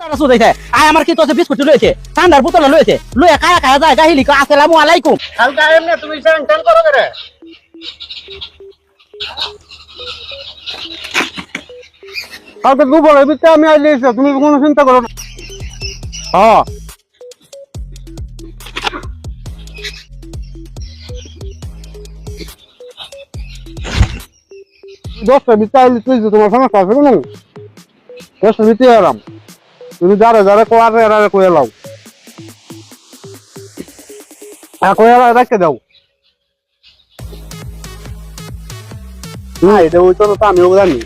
তারা সুদাইছে আয় আমার কি তোছে বিস্কুট লয়েছে ঠান্ডার বোতল লয়েছে লয়ে কায়া কায়া যায় গাহিলি কো আসসালামু আলাইকুম। কালকে এমনি তুমি টেন টেন করো করে কালকে দুপুরের ভিতরে আমি এসে তুমি কোনো চিন্তা করো না। হ্যাঁ। দশটা আইলে তুই তোমার সমস্যা আছে না দশটা ভিতরে আরাম। তুমি যারা যারা কোয়ারে এরা কয়ে লাও। হ্যাঁ কয়ে রাখতে দাও। না এটা ওই তো তো আমিও জানি।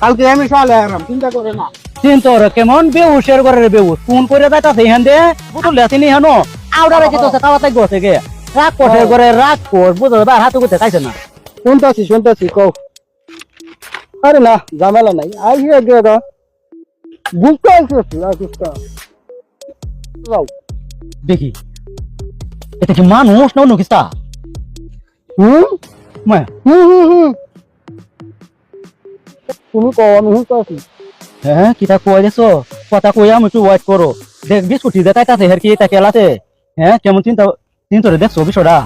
কালকে আমি সকালে আরাম চিন্তা করে না। চিন্তা ওরে কেমন বেউসের ঘরের বেউস ফোন করে যাইতাছে ইহান দে বোতল লেছিনি হানো। আউডা রেখে তোছে কাওয়া তাই গছে গে রাগ কোষের ঘরে রাগ কোষ বুঝো তার হাতে করতে খাইছে না? শুনতেছি শুনতেছি কও। আরে না ঝামেলা নাই। আই হিয়ার গে। যাও। দেখি। এটা কি মানুষ না অন্য কিস্তা হুম? মায়া হুম হুম হুম। তুমি কও আমি আছি। হ্যাঁ কিতা কই দেছো কথা কই আমি একটু ওয়েট করো। দেখ বিস্কুটি দে তাইতাছে হের কি এটা কেলাতে হ্যাঁ কেমন চিন্তা চিন্তা রে দেখছ বিষয়টা?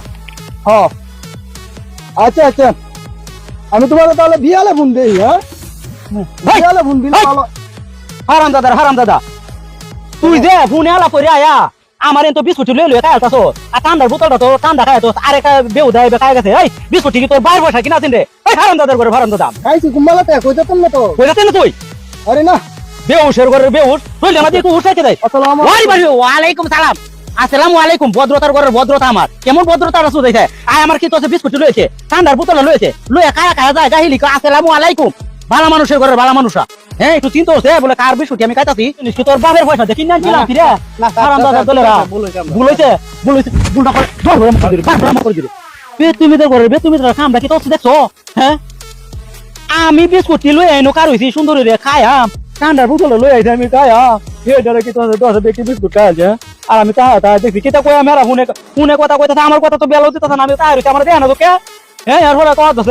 হ্যাঁ আচ্ছা আচ্ছা। আমি তোমার তাহলে বিয়ালে ফোন দেই হ্যাঁ? বিয়ালে ফোন দিলে ভালো হারাম দাদা হারাম দাদা। তুই যে ফোনে আলা করে আয়া আমার এত বিস্কুট লয়ে লয়ে খাই আলতাছো আর ঠান্ডার বোতলটা তো ঠান্ডা খাই তো আর একটা বেউ দেয় খাই গেছে। এই বিস্কুট কি তোর বাইর পয়সা কিনা আছেন রে এই হারাম দাদার করে হারাম দাদা। খাইছি কুম্বালাতে কই যেতাম না তো। কই যাচ্ছেন তুই? আরে না। বেউসের ঘরের বেউস। তুই আমাদের একটু উঠাইতে দেয় আসসালামু বাড়ি ওয়ালাইকুম সালাম। আসসালামু আলাইকুম ভদ্রতার ঘরের ভদ্রতা আমার। কেমন ভদ্রতা রাসু দেখায় আয় আমার কি তোছে বিস্কুট লয়েছে? ঠান্ডার বোতল লয়েছে। লয়ে কায়া কায়া যায় গাহিলি আসসালামু আলাইকুম। ভালো মানুষের ঘরের ভালো মানুষরা হ্যাঁ একটু চিন্তা হচ্ছে বলে কার বিস্কুট আমি তোর বাপের পয়সা দেখি না ছিলাম কি রে না হারাম দাদা দলেরা ভুলইছে ভুলইছে ভুলটা করে ধর ধর করে দিলে বাপ করে বে তুমি তো করে বে তুমি তো কামটা কি তো দেখছ হ্যাঁ আমি বিস্কুট লই আইনো কার হইছি সুন্দর রে খায়াম ঠান্ডার বোতল লই আইছি আমি খায়াম হে ডারে কি তো দশ ব্যক্তি বিস্কুট খাই আছে আর আমি তা তা দেখি কিতা কই আমি আর হুনে হুনে কথা কইতাছে আমার কথা তো বেলা হইতাছে না আমি হইছে আমার দেয় না তো কে হ্যাঁ এর ফলে কথা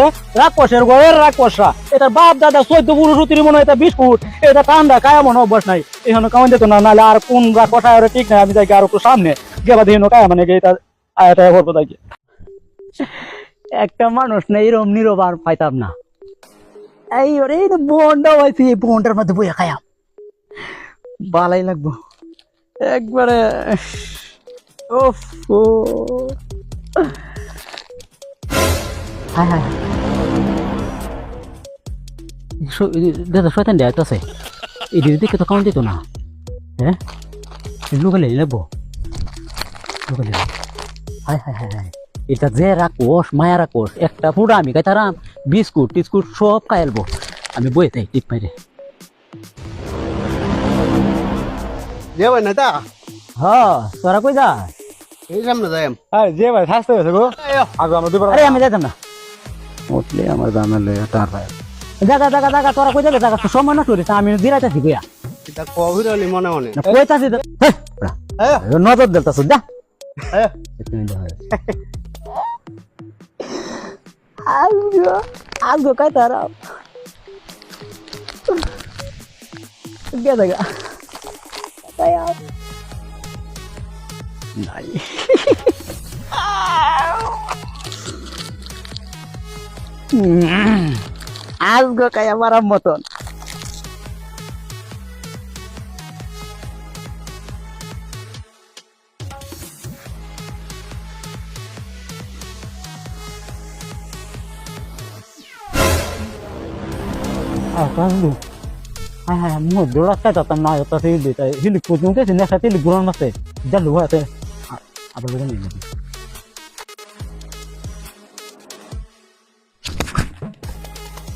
আছে ঘরের রাগ কষা এটা বাপ দাদা চোদ্দ পুরুষ উতিরি মনে এটা বিস্কুট, এটা ঠান্ডা খায়া মনে অভ্যাস নাই। এখানে কাউন যেত না, নাহলে আর কোন রাগ কষা আর ঠিক নাই, আমি যাই আর একটু সামনে। গেবা দিয়ে কায়া মানে এটা আয়াটা করব তাই একটা মানুষ নেই, এরম নীরব আর পাইতাম না। এই ওরে, এই বন্ডা হয়েছে এই বন্ডার মধ্যে বইয়া খায়াম ভালাই লাগবো। একবারে ওফ হায় হায় শ- এই- দাদা শয়তান দেয়া আছে এটি দেখে তো কাউন্ট দিত না হ্যাঁ লুকালে লাগবো লুকালে হায় হায় হায় হায় এটা যে রাখোস মায়া রাখোস একটা ফুটা আমি খাইতারাম বিস্কুট টিস্কুট সব খাইলবো আমি বই তাই টিপ মাইরে যে ভাই না তা হ্যাঁ তোরা কই যা এই সামনে যাই হ্যাঁ যে ভাই হয়েছে গো আগে আমরা দুবার আরে আমি যাইতাম না উঠলে আমার জানালে তার জাগা জাগা জাগা তোরা কই যাবে? জাগা তো সময় না করিস আমি দিরাইতাছি গিয়া এটা কবির আলী মনে। মনে কইতাছি তো হ্যাঁ নজর দিলতাছ যা। হ্যাঁ। আলগো আলগো কাই তারা? গিয়া জাগা তাই নাই। আলগো কাই আমার মতন Akangu. Ah, mo dora ka ta na ta te de ta hili ko nu ke ne khati li guran ma te ja lu ha te apa lu ni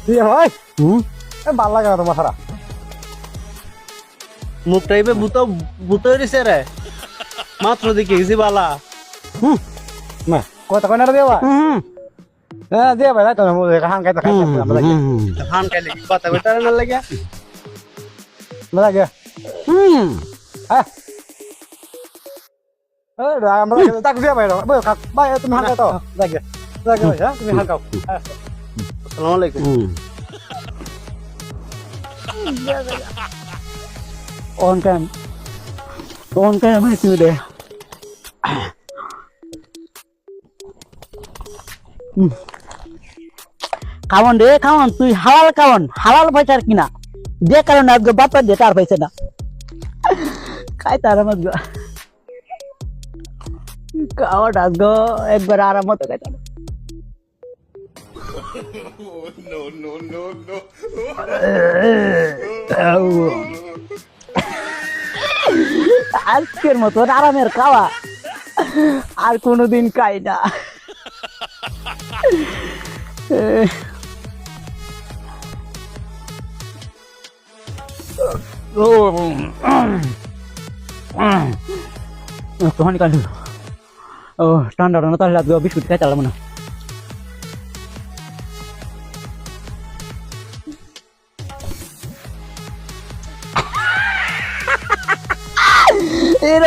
দিয়ে ভাই হুম এ ভালো লাগে না তোমার সারা মুখ টাইপে ভূত ভূত হইছে রে মাত্র দেখে গেছি বালা হুম মা কথা কয় না রে দেবা হুম হ্যাঁ দিয়ে ভাই তো হান খাইতে খাইতে আমরা লাগে হান খাইলে কথা কইতা না লাগে না লাগে হুম হ্যাঁ আমরা তাক দিয়ে ভাই ভাই তুমি হান লাগে লাগে ভাই হ্যাঁ তুমি হান খাও আসসালামু আলাইকুম হুম On cam. On cam hay chưa để. খাওয়ান রে খাওয়ান তুই হালাল খাওয়ান হালাল পয়সার কিনা যে কারণে আজকে বাপের দিয়ে তার পাইছে না খাই তার আমার খাওয়ান আজকে একবার আজকের মতো আরামের খাওয়া আর কোনোদিন খাই না একটুখানি কান্দি ও ঠান্ডা ঠান্ডা তাহলে আজকে বিস্কুট খাই চালাম না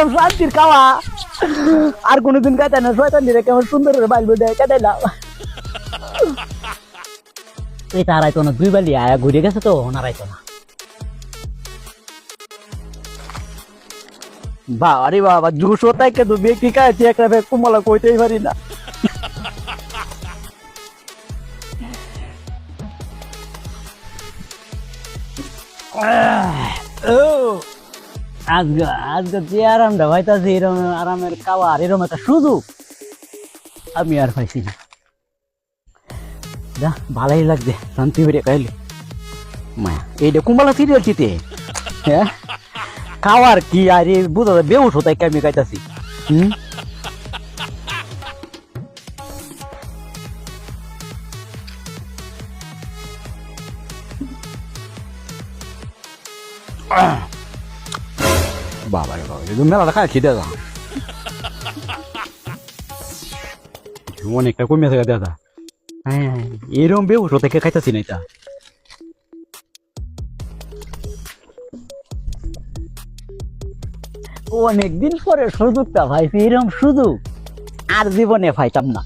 এরকম শান্তির খাওয়া। আর কোনোদিন খাইতে না শয়তান দিলে কেমন সুন্দর করে বাইল বেডে কাটাইলাম এটা হারাইতো না দুই বালি আয়া ঘুরে গেছে তো হারাইতো না। বাবা রে বাবা দুশো টাকা তো ব্যক্তি খাইছি একটা কুমলা কইতেই পারি না। ও। আজকে আজকে যে আরামটা হইতাছে এরকম আরামের খাওয়ার এরকম একটা সুযোগ আমি আর পাইছি না। যা, ভালোই লাগবে শান্তি বেরিয়ে খাইলে। মায়া, এইটা কুম্বালা সিরিয়াল চিতে হ্যাঁ? খাওয়ার কি আর এই বুঝা যায় বেউস হতে আমি খাইতাছি? হুম? বাবা রে বাবা তুমি মেলাটা খায় খেতে যা অনেকটা কমে থাকে দাদা। হ্যাঁ এরকম বেউস হতে খাইতাছি পরে সুযোগটা পাইছি এরকম সুযোগ আর জীবনে পাইতাম না।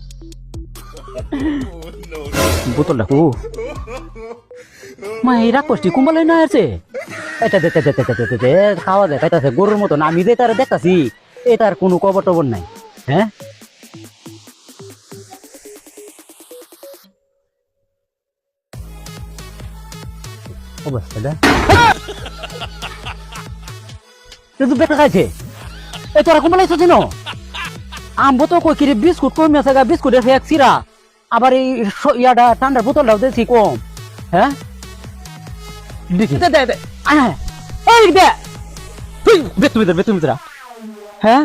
বোতলটা কু। মা, এই না আছে? এটা দে খাওয়া গরুর মতন। আমি যে তারা এটার কোনো কবর টবর নাই হ্যাঁ? খাইছে। কই কিরে? বিস্কুট বিস্কুট আবার এই ইয়াটা ঠান্ডার বোতলটাও দিয়েছি কম হ্যাঁ? দেখি দে দে দে। এই দে তুই বেতু বেতু বেতু মিত্রা হ্যাঁ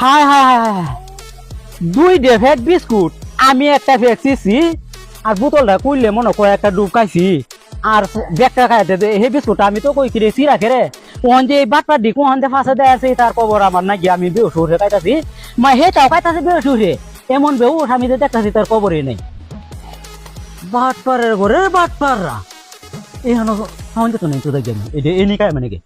হায় হায় হায় হায় দুই ডে ফ্যাট বিস্কুট আমি একটা ফেকছিছি আর বোতলটা কইলে মনে করে একটা ডুব খাইছি আর ব্যাগটা খাইতে দে হে বিস্কুট আমি তো কই কিরে সিরা খেরে কোন যে বাটপার দি কোন দে ফাঁসে দেয় আছে তার খবর আমার নাকি আমি বেউস উঠে খাইতাছি মা হে তাও খাইতাছি বেউস উঠে এমন বেউস আমি যে দেখতাছি তার খবরই নেই বাটপারের ঘরে বাটপাররা এখানে সাউন্ড তো নেই তো দেখবেন এটা এনে কায় মানে কি